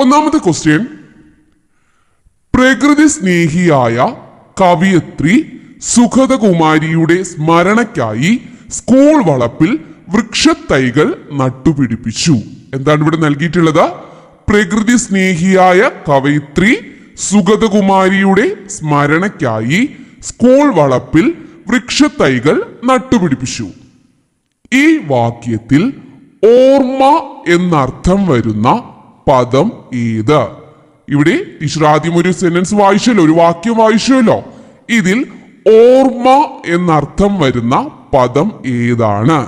ഒന്നാമത്തെ ക്വസ്റ്റ്യൻ പ്രകൃതി സ്നേഹിയായ കവിയത്രി സുഗതകുമാരിയുടെ സ്മരണയ്ക്കായി സ്കൂൾ വളപ്പിൽ വൃക്ഷത്തൈകൾ നട്ടുപിടിപ്പിച്ചു. എന്താണ് ഇവിടെ നൽകിയിട്ടുള്ളത്? പ്രകൃതി സ്നേഹിയായ കവയിത്രി സുഗതകുമാരിയുടെ സ്മരണയ്ക്കായി സ്കൂൾ വളപ്പിൽ വൃക്ഷത്തൈകൾ നട്ടുപിടിപ്പിച്ചു. ഈ വാക്യത്തിൽ ഓർമ്മ എന്നർത്ഥം വരുന്ന പദം ഏത് ഇവിടെ ടീച്ചർ ആദ്യം ഒരു സെന്റൻസ് വായിച്ചല്ലോ ഒരു വാക്യം വായിച്ചല്ലോ. ഇതിൽ ഓർമ്മ എന്നർത്ഥം വരുന്ന പദം ഏതാണ്?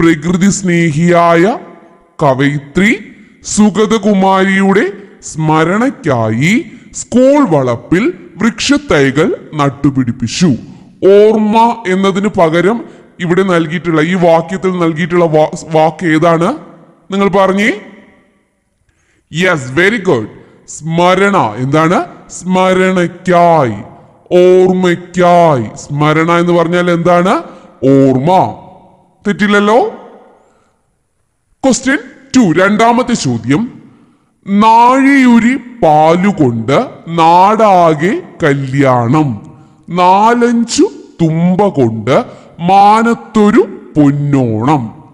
പ്രകൃതി സ്നേഹിയായ കവയിത്രി സുഗതകുമാരിയുടെ സ്മരണയ്ക്കായി സ്കൂൾ വളപ്പിൽ വൃക്ഷത്തൈകൾ നട്ടുപിടിപ്പിച്ചു. ഓർമ്മ എന്നതിന് പകരം ഇവിടെ നൽകിയിട്ടുള്ള ഈ വാക്യത്തിൽ നൽകിയിട്ടുള്ള വാക്ക് ഏതാണ്? നിങ്ങൾ പറഞ്ഞേ? യെസ് വെരി ഗുഡ് സ്മരണ. എന്താണ്? സ്മരണയ്ക്കായി. ഓർമ്മയ്ക്കായി. സ്മരണ എന്ന് പറഞ്ഞാൽ എന്താണ്? ഓർമ്മ. തെറ്റില്ലല്ലോ? ക്വസ്റ്റ്യൻ ടു രണ്ടാമത്തെ ചോദ്യം. നാഴിയുരി പാലുകൊണ്ട് നാടാകെ കല്യാണം. നാലഞ്ചു തുമ്പ കൊണ്ട് മാനത്തൊരു പൊന്നോണം.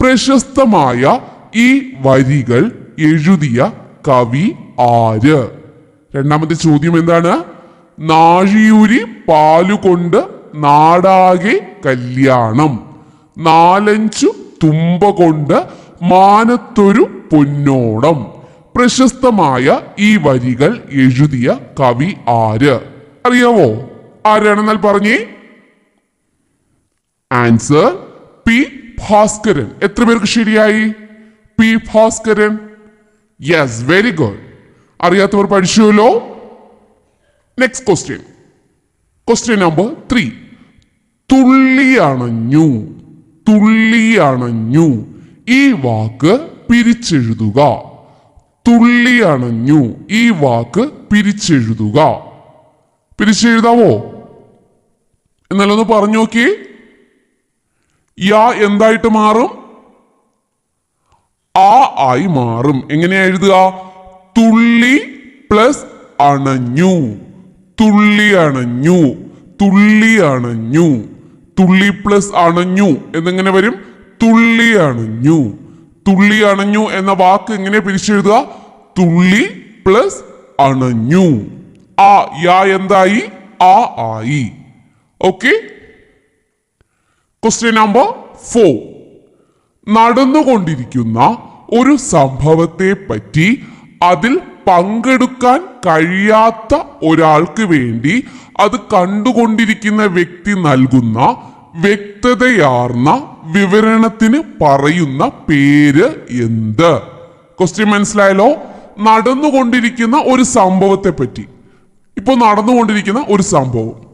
പ്രശസ്തമായ ഈ വരികൾ എഴുതിയ കവി ആര്? രണ്ടാമത്തെ ചോദ്യം എന്താണ്? നാഴിയൂരി പാലുകൊണ്ട് നാടാകെ കല്യാണം. നാലഞ്ചു തുമ്പ കൊണ്ട് മാനത്തൊരു പൊന്നോണം. പ്രശസ്തമായ ഈ വരികൾ എഴുതിയ കവി ആര്? അറിയാവോ? ആരാണെന്നാൽ പറഞ്ഞേ? Answer P Bhaskaran. എത്ര പേർക്ക് ശരിയായി? P Bhaskaran. Yes very good അറിയാത്തവർ പഠിച്ചുവല്ലോ next question question number three തുള്ളിയണഞ്ഞു. തുള്ളിയണഞ്ഞു. ഈ വാക്ക് പിരിച്ചെഴുതുക. തുള്ളിയണഞ്ഞു. ഈ വാക്ക് പിരിച്ചെഴുതുക. പിരിച്ചെഴുതാവോ എന്നാലൊന്ന് പറഞ്ഞു നോക്കിയേ. യാ എന്തായിട്ട് മാറും? ആ ആയി മാറും. എങ്ങനെയാ എഴുതുക? തുള്ളി പ്ലസ് അണഞ്ഞു. തുള്ളി അണഞ്ഞു. തുള്ളി അണഞ്ഞു. തുള്ളി പ്ലസ് അണഞ്ഞു എന്നെങ്ങനെ വരും? തുള്ളി അണഞ്ഞു. തുള്ളി അണഞ്ഞു എന്ന വാക്ക് എങ്ങനെ പിരിച്ചെഴുതുക? തുള്ളി പ്ലസ് അണഞ്ഞു. ആ യാ എന്തായി? ആ ആയി. ഓക്കെ ക്വസ്റ്റ്യൻ നമ്പർ ഫോർ നടന്നുകൊണ്ടിരിക്കുന്ന ഒരു സംഭവത്തെ പറ്റി അതിൽ പങ്കെടുക്കാൻ കഴിയാത്ത ഒരാൾക്ക് വേണ്ടി അത് കണ്ടുകൊണ്ടിരിക്കുന്ന വ്യക്തി നൽകുന്ന വ്യക്തതയാർന്ന വിവരണത്തിന് പറയുന്ന പേര് എന്ത്? ക്വസ്റ്റ്യൻ മനസ്സിലായല്ലോ? നടന്നുകൊണ്ടിരിക്കുന്ന ഒരു സംഭവത്തെ പറ്റി ഇപ്പൊ നടന്നുകൊണ്ടിരിക്കുന്ന ഒരു സംഭവം.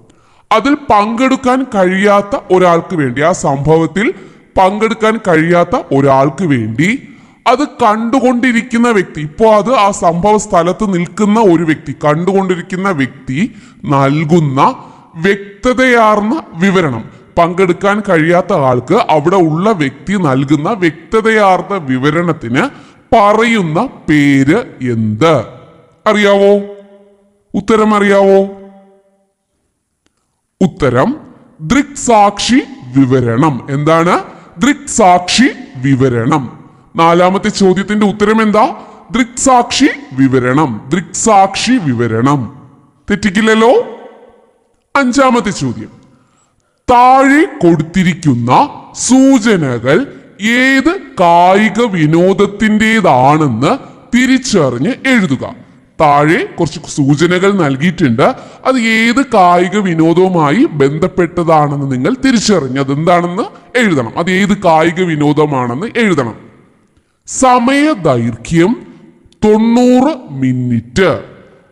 അതിൽ പങ്കെടുക്കാൻ കഴിയാത്ത ഒരാൾക്ക് വേണ്ടി ആ സംഭവത്തിൽ പങ്കെടുക്കാൻ കഴിയാത്ത ഒരാൾക്ക് വേണ്ടി അത് കണ്ടുകൊണ്ടിരിക്കുന്ന വ്യക്തി ഇപ്പോൾ അത് ആ സംഭവ സ്ഥലത്ത് നിൽക്കുന്ന ഒരു വ്യക്തി കണ്ടുകൊണ്ടിരിക്കുന്ന വ്യക്തി നൽകുന്ന വ്യക്തതയാർന്ന വിവരണം പങ്കെടുക്കാൻ കഴിയാത്ത ആൾക്ക് അവിടെ ഉള്ള വ്യക്തി നൽകുന്ന വ്യക്തതയാർന്ന വിവരണത്തിന് പറയുന്ന പേര് എന്ത്? അറിയാവോ? ഉത്തരം അറിയാവോ? ഉത്തരം ദൃക്സാക്ഷി വിവരണം. എന്താണ്? ദൃക്സാക്ഷി വിവരണം. നാലാമത്തെ ചോദ്യത്തിന്റെ ഉത്തരം എന്താ ദൃക്സാക്ഷി വിവരണം. ദൃക്സാക്ഷി വിവരണം. തെറ്റിക്കില്ലല്ലോ? അഞ്ചാമത്തെ ചോദ്യം. താഴെ കൊടുത്തിരിക്കുന്ന സൂചനകൾ ഏത് കായിക വിനോദത്തിന്റെതാണെന്ന് തിരിച്ചറിഞ്ഞ് എഴുതുക. താഴെ കുറച്ച് സൂചനകൾ നൽകിയിട്ടുണ്ട്. അത് ഏത് കായിക വിനോദവുമായി ബന്ധപ്പെട്ടതാണെന്ന് നിങ്ങൾ തിരിച്ചറിഞ്ഞ് അതെന്താണെന്ന് എഴുതണം. അത് ഏത് കായിക വിനോദമാണെന്ന് എഴുതണം. സമയ ദൈർഘ്യം തൊണ്ണൂറ് മിനിറ്റ്.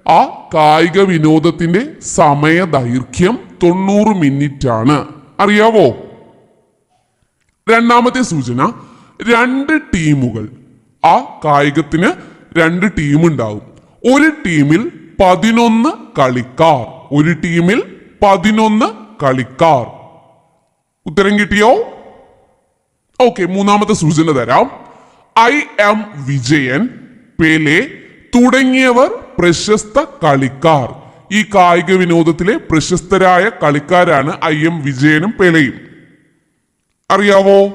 ആ കായിക വിനോദത്തിന്റെ സമയ ദൈർഘ്യം തൊണ്ണൂറ് മിനിറ്റ് ആണ് അറിയാവോ? രണ്ടാമത്തെ സൂചന രണ്ട് ടീമുകൾ. ആ കായികത്തിന് രണ്ട് ടീം ഉണ്ടാവും ഒരു ടീമിൽ പതിനൊന്ന് കളിക്കാർ. ഒരു ടീമിൽ പതിനൊന്ന് കളിക്കാർ. ഉത്തരം കിട്ടിയോ? ഓക്കെ മൂന്നാമത്തെ സൂചന തരാം. ഐ എം വിജയൻ പേലെ തുടങ്ങിയവർ പ്രശസ്ത കളിക്കാർ. ഈ കായിക വിനോദത്തിലെ പ്രശസ്തരായ കളിക്കാരാണ് ഐ എം വിജയനും പേലയും. അറിയാവോ?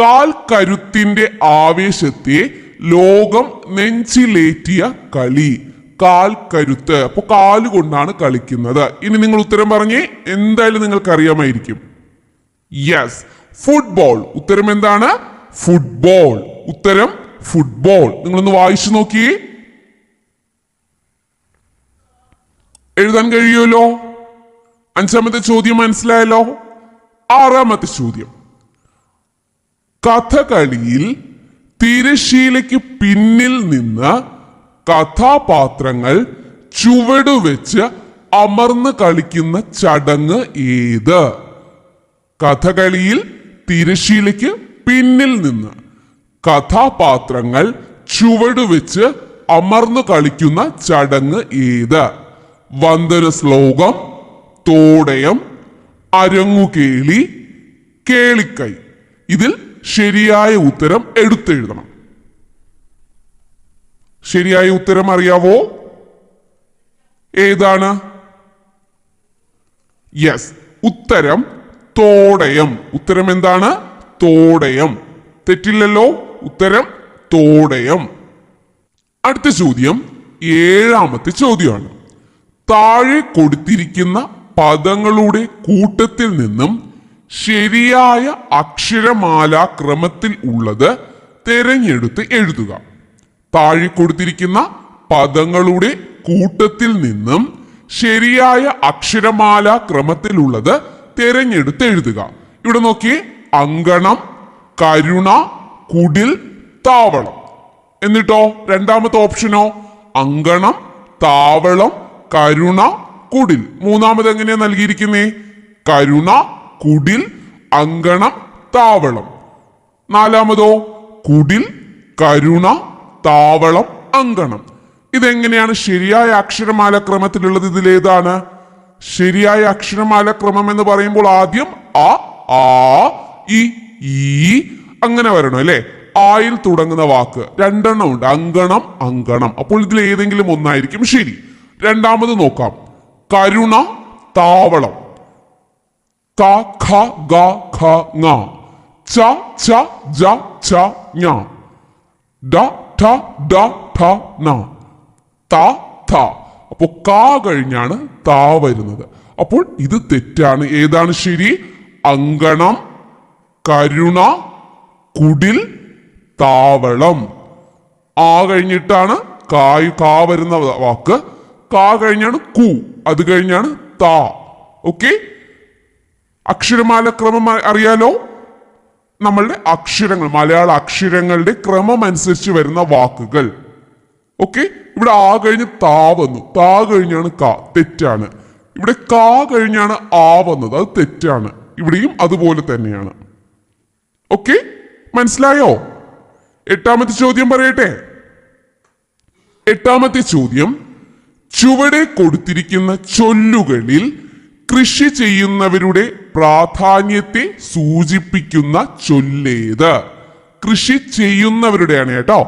കാൽ കരുത്തിന്റെ ആവേശത്തെ ലോകം നെഞ്ചിലേറ്റിയ കളി കാൽ കരുത്ത്. അപ്പൊ കാൽ കൊണ്ടാണ് കളിക്കുന്നത്. ഇനി നിങ്ങൾ ഉത്തരം പറഞ്ഞേ? എന്തായാലും നിങ്ങൾക്ക് അറിയാമായിരിക്കും യെസ് ഫുട്ബോൾ ഉത്തരം എന്താണ്? ഫുട്ബോൾ ഉത്തരം ഫുട്ബോൾ നിങ്ങളൊന്ന് വായിച്ചു നോക്കിയേ. എഴുതാൻ കഴിയുമല്ലോ? അഞ്ചാമത്തെ ചോദ്യം മനസ്സിലായല്ലോ? ആറാമത്തെ ചോദ്യം. കഥകളിയിൽ തിരശീലയ്ക്ക് പിന്നിൽ നിന്ന് കഥാപാത്രങ്ങൾ ചുവടുവെച്ച് അമർന്ന് കളിക്കുന്ന ചടങ്ങ് ഏത്? കഥകളിയിൽ തിരശീലയ്ക്ക് പിന്നിൽ നിന്ന് കഥാപാത്രങ്ങൾ ചുവടുവെച്ച് അമർന്നു കളിക്കുന്ന ചടങ്ങ് ഏത്? വന്ദന ശ്ലോകം തോടയം അരങ്ങുകേളി കേളിക്കൈ. ഇതിൽ ശരിയായ ഉത്തരം എടുത്തെഴുതണം. ശരിയായ ഉത്തരം അറിയാവോ? ഏതാണ്? യെസ് ഉത്തരം തോടയം. ഉത്തരം എന്താണ്? തോടയം. തെറ്റില്ലല്ലോ? ഉത്തരം തോടയം. അടുത്ത ചോദ്യം ഏഴാമത്തെ ചോദ്യമാണ്. താഴെ കൊടുത്തിരിക്കുന്ന പദങ്ങളുടെ കൂട്ടത്തിൽ നിന്നും ശരിയായ അക്ഷരമാല ക്രമത്തിൽ ഉള്ളത് തെരഞ്ഞെടുത്ത് എഴുതുക. താഴെ കൊടുത്തിരിക്കുന്ന പദങ്ങളുടെ കൂട്ടത്തിൽ നിന്നും ശരിയായ അക്ഷരമാല ക്രമത്തിലുള്ളത് തെരഞ്ഞെടുത്ത് എഴുതുക. ഇവിടെ നോക്കി അങ്കണം കരുണ കുടിൽ താവളം. എന്നിട്ടോ രണ്ടാമത്തെ ഓപ്ഷനോ? അങ്കണം താവളം കരുണ കുടിൽ. മൂന്നാമത് എങ്ങനെയാ നൽകിയിരിക്കുന്നേ? കരുണ കുടിൽ അങ്കണം താവളം. നാലാമതോ കുടിൽ കരുണ താവളം അങ്കണം. ഇതെങ്ങനെയാണ് ശരിയായ അക്ഷരമാല ക്രമത്തിലുള്ളത്? ഇതിലേതാണ്. ശരിയായ അക്ഷരമാല ക്രമം എന്ന് പറയുമ്പോൾ ആദ്യം അ ആ ഇ ഈ അങ്ങനെ വരണം അല്ലെ? ആയിൽ തുടങ്ങുന്ന വാക്ക്. രണ്ടെണ്ണം ഉണ്ട്. അങ്കണം അങ്കണം. അപ്പോൾ ഇതിൽ ഏതെങ്കിലും ഒന്നായിരിക്കും ശരി. രണ്ടാമത് നോക്കാം. കരുണ താവളം. ക ഖ ഗ ഖ ങ ച ച ജ ഛ ഞ ഡ ഠ ഡ ഠ ന ത ഥ അപ്പോൾ കാ കഴിഞ്ഞാണ് താ വരുന്നത്. അപ്പോൾ ഇത് തെറ്റാണ്. ഏതാണ് ശരി? അങ്കണം കരുണ കുടിൽ താവളം. ആ കഴിഞ്ഞിട്ടാണ് കായ് കാ വരുന്ന വാക്ക്. കാ കഴിഞ്ഞാണ് കു. അത് കഴിഞ്ഞാണ് താ. ഓക്കെ? അക്ഷരമാല ക്രമം അറിയാലോ? നമ്മളുടെ അക്ഷരങ്ങൾ മലയാള അക്ഷരങ്ങളുടെ ക്രമം അനുസരിച്ച് വരുന്ന വാക്കുകൾ. ഓക്കെ ഇവിടെ ആ കഴിഞ്ഞ് താ വന്നു. താ കഴിഞ്ഞാണ് ക തെറ്റാണ്. ഇവിടെ കാ കഴിഞ്ഞാണ് ആ വന്നത്. അത് തെറ്റാണ്. ഇവിടെയും അതുപോലെ തന്നെയാണ്. ഓക്കെ മനസ്സിലായോ? എട്ടാമത്തെ ചോദ്യം പറയട്ടെ? എട്ടാമത്തെ ചോദ്യം ചുവടെ കൊടുത്തിരിക്കുന്ന ചൊല്ലുകളിൽ കൃഷി ചെയ്യുന്നവരുടെ പ്രാധാന്യത്തെ സൂചിപ്പിക്കുന്ന ചൊല്ലേത്. കൃഷി ചെയ്യുന്നവരുടെയാണ് കേട്ടോ.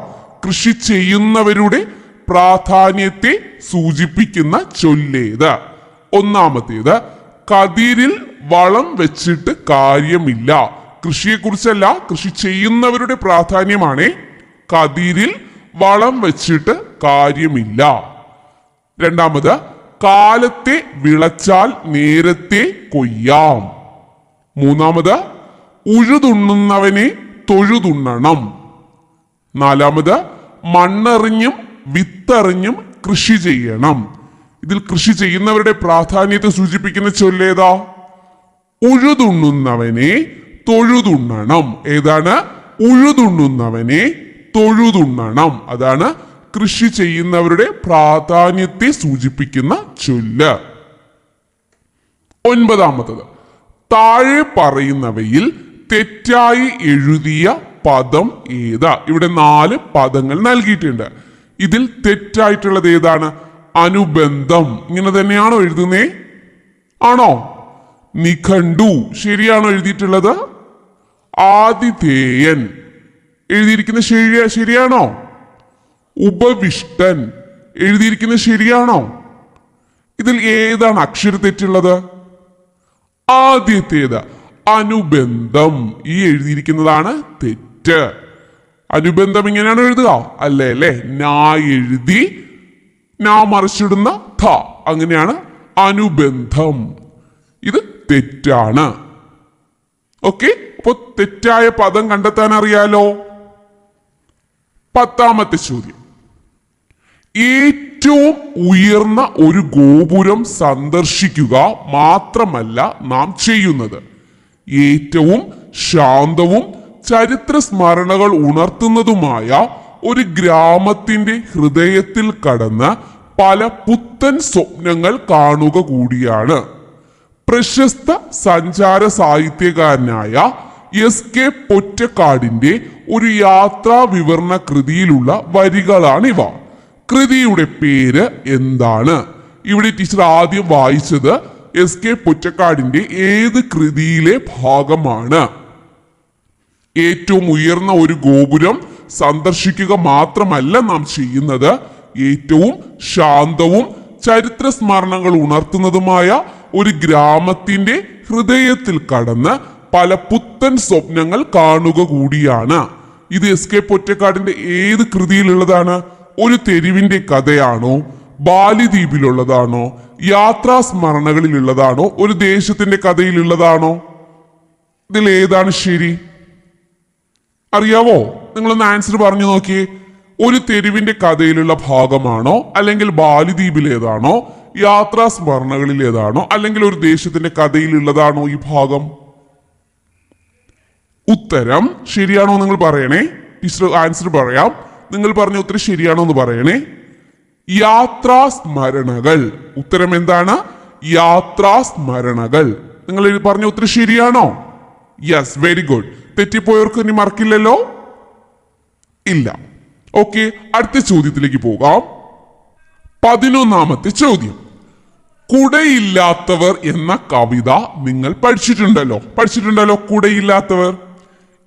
കൃഷി ചെയ്യുന്നവരുടെ പ്രാധാന്യത്തെ സൂചിപ്പിക്കുന്ന ചൊല്ലേത്. ഒന്നാമത്തേത് കതിരിൽ വളം വെച്ചിട്ട് കാര്യമില്ല. കൃഷിയെക്കുറിച്ചല്ല കൃഷി ചെയ്യുന്നവരുടെ പ്രാധാന്യമാണ് കതിരിൽ വളം വെച്ചിട്ട് കാര്യമില്ല. രണ്ടാമത് കാലത്തെ വിളച്ചാൽ നേരത്തെ കൊയ്യാം. മൂന്നാമത് ഉഴുതുണ്ണുന്നവനെ തൊഴുതുണ്ണണം. നാലാമത് മണ്ണെറിഞ്ഞും വിത്തെറിഞ്ഞും കൃഷി ചെയ്യണം. ഇതിൽ കൃഷി ചെയ്യുന്നവരുടെ പ്രാധാന്യത്തെ സൂചിപ്പിക്കുന്ന ചൊല്ലേതാ ഉഴുതുണ്ണുന്നവനെ തൊഴുതുണ്ണണം. ഏതാണ്? ഉഴുതുണ്ണുന്നവനെ തൊഴുതുണ്ണണം. അതാണ് കൃഷി ചെയ്യുന്നവരുടെ പ്രാധാന്യത്തെ സൂചിപ്പിക്കുന്ന ചൊല്ല്. ഒൻപതാമത്തത്. താഴെ പറയുന്നവയിൽ തെറ്റായി എഴുതിയ പദം ഏതാ? ഇവിടെ നാല് പദങ്ങൾ നൽകിയിട്ടുണ്ട്. ഇതിൽ തെറ്റായിട്ടുള്ളത് ഏതാണ്? അനുബന്ധം. ഇങ്ങനെ തന്നെയാണോ എഴുതുന്നേ? ആണോ? നിഖണ്ഡു ശരിയാണോ എഴുതിയിട്ടുള്ളത്? ആതിഥേയൻ. എഴുതിയിരിക്കുന്ന ശരിയ? ശരിയാണോ? ഉപവിഷ്ടൻ. എഴുതിയിരിക്കുന്നത് ശരിയാണോ? ഇതിൽ ഏതാണ് അക്ഷരത്തെറ്റുള്ളത് ആദ്യത്തേത് അനുബന്ധം. ഈ എഴുതിയിരിക്കുന്നതാണ് തെറ്റ്. അനുബന്ധം ഇങ്ങനെയാണ് എഴുതുക? അല്ലേ അല്ലേ? നാ എഴുതി നാ മറിച്ചിടുന്ന ഥ അങ്ങനെയാണ് അനുബന്ധം. ഇത് തെറ്റാണ്. ഓക്കെ അപ്പൊ തെറ്റായ പദം കണ്ടെത്താൻ അറിയാലോ പത്താമത്തെ ചോദ്യം. ഏറ്റവും ഉയർന്ന ഒരു ഗോപുരം സന്ദർശിക്കുക മാത്രമല്ല നാം ചെയ്യുന്നത്. ഏറ്റവും ശാന്തവും ചരിത്ര സ്മരണകൾ ഉണർത്തുന്നതുമായ ഒരു ഗ്രാമത്തിന്റെ ഹൃദയത്തിൽ കടന്ന് പല പുത്തൻ സ്വപ്നങ്ങൾ കാണുക കൂടിയാണ്. പ്രശസ്ത സഞ്ചാര സാഹിത്യകാരനായ എസ് കെ പൊറ്റക്കാടിന്റെ ഒരു യാത്രാ വിവരണ കൃതിയിലുള്ള വരികളാണിവ. കൃതിയുടെ പേര് എന്താണ്? ഇവിടെ ടീച്ചർ ആദ്യം വായിച്ചത് എസ് കെ പൊറ്റക്കാടിന്റെ ഏത് കൃതിയിലെ ഭാഗമാണ്? ഏറ്റവും ഉയർന്ന ഒരു ഗോപുരം സന്ദർശിക്കുക മാത്രമല്ല നാം ചെയ്യുന്നത്. ഏറ്റവും ശാന്തവും ചരിത്ര സ്മരണകൾ ഉണർത്തുന്നതുമായ ഒരു ഗ്രാമത്തിന്റെ ഹൃദയത്തിൽ കടന്ന് പല പുത്തൻ സ്വപ്നങ്ങൾ കാണുക കൂടിയാണ്. ഇത് എസ് കെ പൊറ്റക്കാടിന്റെ ഏത് കൃതിയിലുള്ളതാണ്? ഒരു തെരുവിന്റെ കഥയാണോ? ബാലിദ്വീപിലുള്ളതാണോ? യാത്രാ സ്മരണകളിലുള്ളതാണോ ഒരു ദേശത്തിന്റെ കഥയിലുള്ളതാണോ? ഇതിൽ ഏതാണ് ശരി? അറിയാവോ? നിങ്ങളൊന്ന് ആൻസർ പറഞ്ഞു നോക്കിയേ. ഒരു തെരുവിന്റെ കഥയിലുള്ള ഭാഗമാണോ? അല്ലെങ്കിൽ ബാലിദ്വീപിലേതാണോ യാത്രാ സ്മരണകളിലേതാണോ അല്ലെങ്കിൽ ഒരു ദേശത്തിന്റെ കഥയിലുള്ളതാണോ ഈ ഭാഗം? ഉത്തരം ശരിയാണോ നിങ്ങൾ പറയണേ. ടീച്ചർ ആൻസർ പറയാം. നിങ്ങൾ പറഞ്ഞ ഉത്തരം ശരിയാണോ എന്ന് പറയണേ. യാത്രാ സ്മരണകൾ. ഉത്തരം എന്താണ്? യാത്രാ സ്മരണകൾ. നിങ്ങൾ പറഞ്ഞ ഉത്തരം ശരിയാണോ? യെസ് വെരി ഗുഡ് തെറ്റിപ്പോയവർക്ക് ഇനി മറക്കില്ലല്ലോ? ഇല്ല. ഓക്കെ അടുത്ത ചോദ്യത്തിലേക്ക് പോകാം. പതിനൊന്നാമത്തെ ചോദ്യം. കുടയില്ലാത്തവർ എന്ന കവിത നിങ്ങൾ പഠിച്ചിട്ടുണ്ടല്ലോ. പഠിച്ചിട്ടുണ്ടല്ലോ കുടയില്ലാത്തവർ.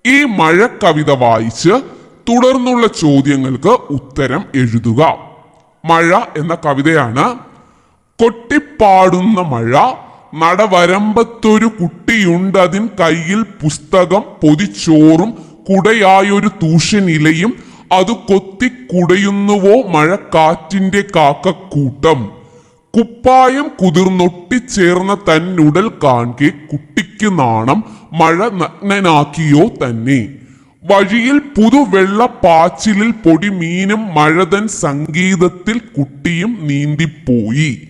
ഈ മഴ കവിത വായിച്ച് തുടർന്നുള്ള ചോദ്യങ്ങൾക്ക് ഉത്തരം എഴുതുക. മഴ എന്ന കവിതയാണ്. കൊട്ടിപ്പാടുന്ന മഴ നടവരമ്പത്തൊരു കുട്ടിയുണ്ടതിൻ കയ്യിൽ പുസ്തകം പൊതിച്ചോറും കുടയായൊരു തൂഷനിലയും അത് കൊത്തി കുടയുന്നുവോ മഴക്കാറ്റിന്റെ കാക്കക്കൂട്ടം. കുപ്പായം കുതിർന്നൊട്ടിച്ചേർന്ന തന്നുടൽ കാൺകെ കുട്ടിക്ക് നാണം. മഴ നഗ്നനാക്കിയോ തന്നെ. വഴിയിൽ പുതുവെള്ള പാച്ചിലിൽ പൊടിമീനും മഴതൻ സംഗീതത്തിൽ കുട്ടിയും നീന്തിപ്പോയി.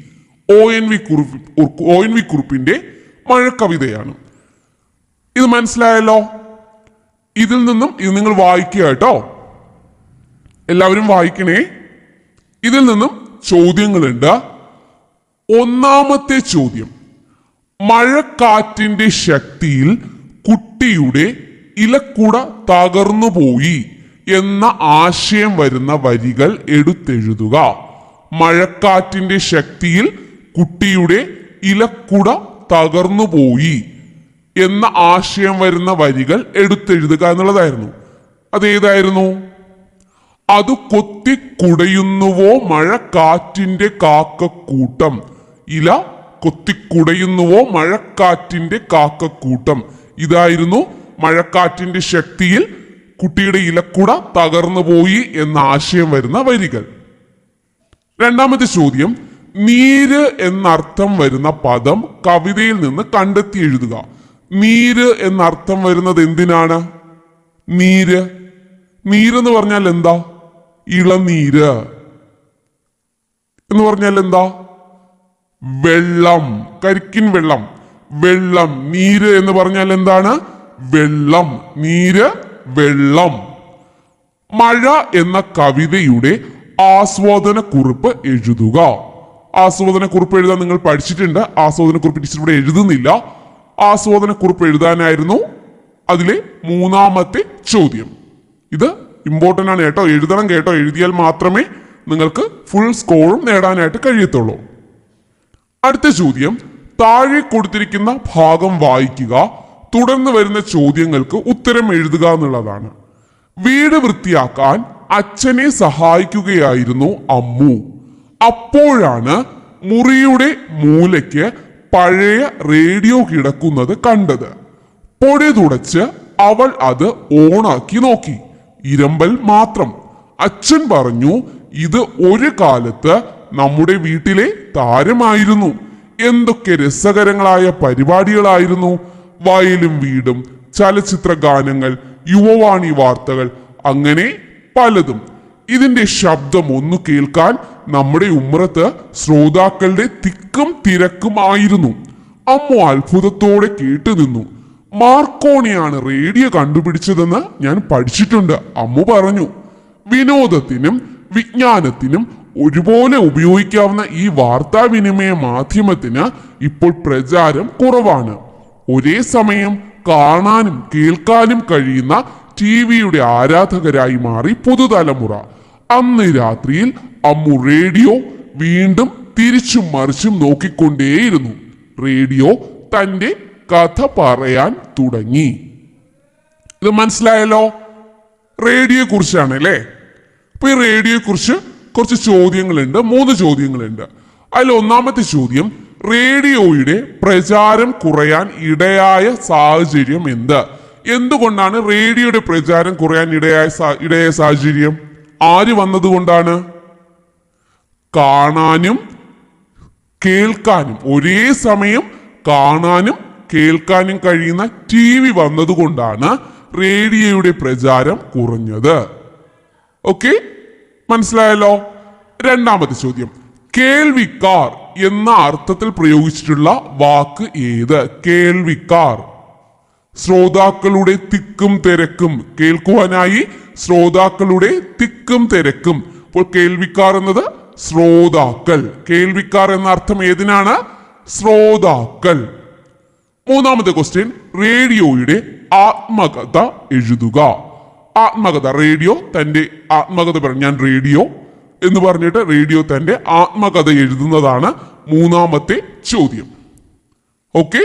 O N V Kurup O N V കുറുപ്പിന്റെ മഴക്കവിതയാണ്. ഇത് മനസ്സിലായല്ലോ? ഇതിൽ നിന്നും ഇത് നിങ്ങൾ വായിക്കുക കേട്ടോ. എല്ലാവരും വായിക്കണേ. ഇതിൽ നിന്നും ചോദ്യങ്ങളുണ്ട്. ഒന്നാമത്തെ ചോദ്യം. മഴക്കാറ്റിന്റെ ശക്തിയിൽ കുട്ടിയുടെ ഇലക്കുട തകർന്നുപോയി എന്ന ആശയം വരുന്ന വരികൾ എടുത്തെഴുതുക. മഴക്കാറ്റിന്റെ ശക്തിയിൽ കുട്ടിയുടെ ഇലക്കുട തകർന്നുപോയി എന്ന ആശയം വരുന്ന വരികൾ എടുത്തെഴുതുക എന്നുള്ളതായിരുന്നു. അതേതായിരുന്നു? അത് കൊത്തി കുടയുന്നുവോ മഴക്കാറ്റിന്റെ കാക്കക്കൂട്ടം? ഇല കൊത്തിക്കുടയുന്നുവോ മഴക്കാറ്റിന്റെ കാക്കക്കൂട്ടം? ഇതായിരുന്നു മഴക്കാറ്റിന്റെ ശക്തിയിൽ കുട്ടിയുടെ ഇലക്കുട തകർന്നു പോയി എന്ന ആശയം വരുന്ന വരികൾ. രണ്ടാമത്തെ ചോദ്യം നീര് എന്നർത്ഥം വരുന്ന പദം കവിതയിൽ നിന്ന് കണ്ടെത്തി എഴുതുക. നീര് എന്നർത്ഥം വരുന്നത് എന്തിനാണ്? നീര് നീരെന്ന് പറഞ്ഞാൽ എന്താ? ഇളനീര്. എന്ന് പറഞ്ഞാൽ എന്താ? വെള്ളം കരിക്കിൻ വെള്ളം. വെള്ളം നീര് എന്ന് പറഞ്ഞാൽ എന്താണ്? വെള്ളം നീര് വെള്ളം. മഴ എന്ന കവിതയുടെ ആസ്വാദന കുറിപ്പ് എഴുതുക. ആസ്വാദന കുറിപ്പ് എഴുതാൻ നിങ്ങൾ പഠിച്ചിട്ടുണ്ട്. ആസ്വാദന കുറിപ്പ് ടീച്ചർ ഇവിടെ എഴുതുന്നില്ല. ആസ്വാദന കുറിപ്പ് എഴുതാനായിരുന്നു അതിലെ മൂന്നാമത്തെ ചോദ്യം. ഇത് ഇമ്പോർട്ടന്റ് ആണ് കേട്ടോ. എഴുതണം കേട്ടോ. എഴുതിയാൽ മാത്രമേ നിങ്ങൾക്ക് ഫുൾ സ്കോറും നേടാനായിട്ട് കഴിയത്തുള്ളൂ. അടുത്ത ചോദ്യം. താഴെ കൊടുത്തിരിക്കുന്ന ഭാഗം വായിക്കുക. തുടർന്ന് വരുന്ന ചോദ്യങ്ങൾക്ക് ഉത്തരം എഴുതുക എന്നുള്ളതാണ്. വീട് വൃത്തിയാക്കാൻ അച്ഛനെ സഹായിക്കുകയായിരുന്നു അമ്മു. അപ്പോഴാണ് മുറിയുടെ മൂലയ്ക്ക് പഴയ റേഡിയോ കിടക്കുന്നത് കണ്ടത്. പൊടി തുടച്ച് അവൾ അത് ഓണാക്കി നോക്കി. ഇരമ്പൽ മാത്രം. അച്ഛൻ പറഞ്ഞു ഇത് ഒരു കാലത്ത് നമ്മുടെ വീട്ടിലെ താരമായിരുന്നു. എന്തൊക്കെ രസകരങ്ങളായ പരിപാടികളായിരുന്നു. വയലും വീടും ചലച്ചിത്ര ഗാനങ്ങൾ യുവവാണി വാർത്തകൾ അങ്ങനെ പലതും. ഇതിന്റെ ശബ്ദം ഒന്ന് കേൾക്കാൻ നമ്മുടെ ഉമ്രത്ത് ശ്രോതാക്കളുടെ തിക്കും തിരക്കുമായിരുന്നു അമ്മ അത്ഭുതത്തോടെ കേട്ടു നിന്നു. മാർക്കോണിയാണ് റേഡിയോ കണ്ടുപിടിച്ചതെന്ന് ഞാൻ പഠിച്ചിട്ടുണ്ട് അമ്മു പറഞ്ഞു. വിനോദത്തിനും വിജ്ഞാനത്തിനും ഒരുപോലെ ഉപയോഗിക്കാവുന്ന ഈ വാർത്താവിനിമയ മാധ്യമത്തിന് ഇപ്പോൾ പ്രചാരം കുറവാണ്. ഒരേ സമയം കാണാനും കേൾക്കാനും കഴിയുന്ന ടി വിയുടെ ആരാധകരായി മാറി പുതുതലമുറ. അന്ന് രാത്രിയിൽ അമ്മു റേഡിയോ വീണ്ടും തിരിച്ചും മറിച്ചും നോക്കിക്കൊണ്ടേയിരുന്നു. റേഡിയോ തന്റെ കഥ പറയാൻ തുടങ്ങി. ഇത് മനസ്സിലായല്ലോ? റേഡിയോയെ കുറിച്ചാണ് അല്ലേ അപ്പൊ ഈ റേഡിയോയെ കുറിച്ച് കുറച്ച് ചോദ്യങ്ങളുണ്ട് മൂന്ന് ചോദ്യങ്ങളുണ്ട്. അതിൽ ഒന്നാമത്തെ ചോദ്യം റേഡിയോയുടെ പ്രചാരം കുറയാൻ ഇടയായ സാഹചര്യം എന്ത്? എന്തുകൊണ്ടാണ് റേഡിയോയുടെ പ്രചാരം കുറയാൻ ഇടയായ ഇടയായ സാഹചര്യം? ആര് വന്നതുകൊണ്ടാണ്? കാണാനും കേൾക്കാനും. ഒരേ സമയം കാണാനും കേൾക്കാനും കഴിയുന്ന ടി വി വന്നതുകൊണ്ടാണ് റേഡിയോയുടെ പ്രചാരം കുറഞ്ഞത്. ഓക്കെ? മനസ്സിലായല്ലോ? രണ്ടാമത്തെ ചോദ്യം. കേൾവിക്കാർ എന്ന അർത്ഥത്തിൽ പ്രയോഗിച്ചിട്ടുള്ള വാക്ക് ഏത്? കേൾവിക്കാർ. ശ്രോതാക്കളുടെ തിക്കും തിരക്കും. കേൾക്കുവാനായി ശ്രോതാക്കളുടെ തിക്കും തിരക്കും. അപ്പോൾ കേൾവിക്കാർ എന്നത് ശ്രോതാക്കൾ. കേൾവിക്കാർ എന്ന അർത്ഥം ഏതിനാണ്? ശ്രോതാക്കൾ. മൂന്നാമത്തെ ക്വസ്റ്റ്യൻ റേഡിയോയുടെ ആത്മകഥ എഴുതുക. ആത്മകഥ റേഡിയോ തന്റെ ആത്മകഥ പറഞ്ഞു ഞാൻ റേഡിയോ എന്ന് പറഞ്ഞിട്ട് റേഡിയോ തന്റെ ആത്മകഥ എഴുതുന്നതാണ് മൂന്നാമത്തെ ചോദ്യം. ഓക്കെ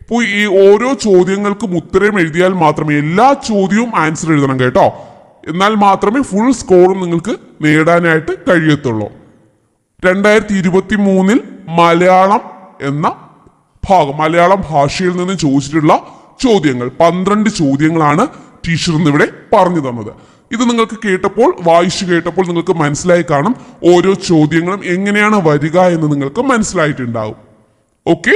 അപ്പോൾ ഈ ഓരോ ചോദ്യങ്ങൾക്കും ഉത്തരം എഴുതിയാൽ മാത്രമേ എല്ലാ ചോദ്യവും ആൻസർ എഴുതണം കേട്ടോ. എന്നാൽ മാത്രമേ ഫുൾ സ്കോറും നിങ്ങൾക്ക് നേടാനായിട്ട് കഴിയത്തുള്ളൂ. രണ്ടായിരത്തി ഇരുപത്തി മൂന്നിൽ മലയാളം എന്ന ഭാഗം മലയാളം ഭാഷയിൽ നിന്ന് ചോദിച്ചിട്ടുള്ള ചോദ്യങ്ങൾ പന്ത്രണ്ട് ചോദ്യങ്ങളാണ് ടീച്ചർ ഇന്ന് ഇവിടെ പറഞ്ഞു തന്നത്. ഇത് നിങ്ങൾക്ക് കേട്ടപ്പോൾ വായിച്ചു കേട്ടപ്പോൾ നിങ്ങൾക്ക് മനസ്സിലായി കാണും. ഓരോ ചോദ്യങ്ങളും എങ്ങനെയാണ് വരിക എന്ന് നിങ്ങൾക്ക് മനസ്സിലായിട്ടുണ്ടാവും. ഓക്കെ